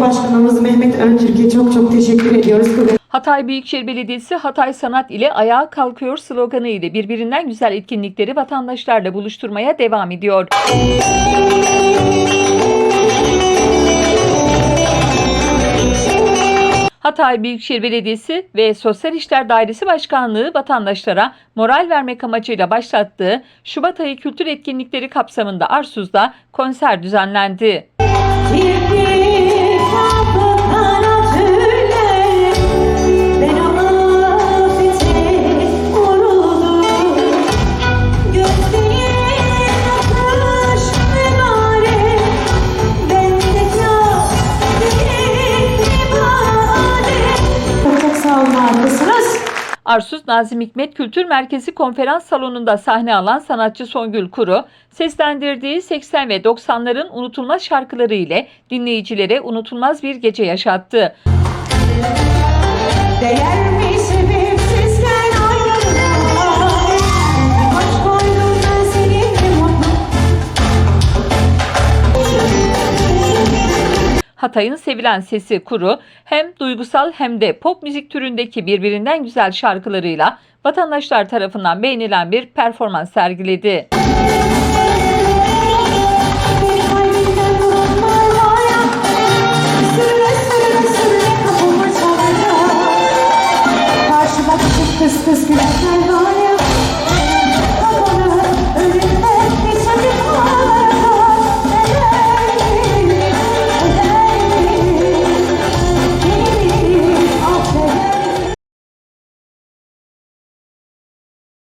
Başkanımız Mehmet Öntürk'e çok çok teşekkür ediyoruz. Hatay Büyükşehir Belediyesi Hatay Sanat ile Ayağa Kalkıyor sloganı ile birbirinden güzel etkinlikleri vatandaşlarla buluşturmaya devam ediyor. Hatay Büyükşehir Belediyesi ve Sosyal İşler Dairesi Başkanlığı vatandaşlara moral vermek amacıyla başlattığı Şubat ayı kültür etkinlikleri kapsamında Arsuz'da konser düzenlendi. Arsuz Nazım Hikmet Kültür Merkezi konferans salonunda sahne alan sanatçı Songül Kuru, seslendirdiği 80 ve 90'ların unutulmaz şarkıları ile dinleyicilere unutulmaz bir gece yaşattı. Değer mi Hatay'ın sevilen sesi Kuru, hem duygusal hem de pop müzik türündeki birbirinden güzel şarkılarıyla vatandaşlar tarafından beğenilen bir performans sergiledi. Kalbimden vurulmalara Sürüne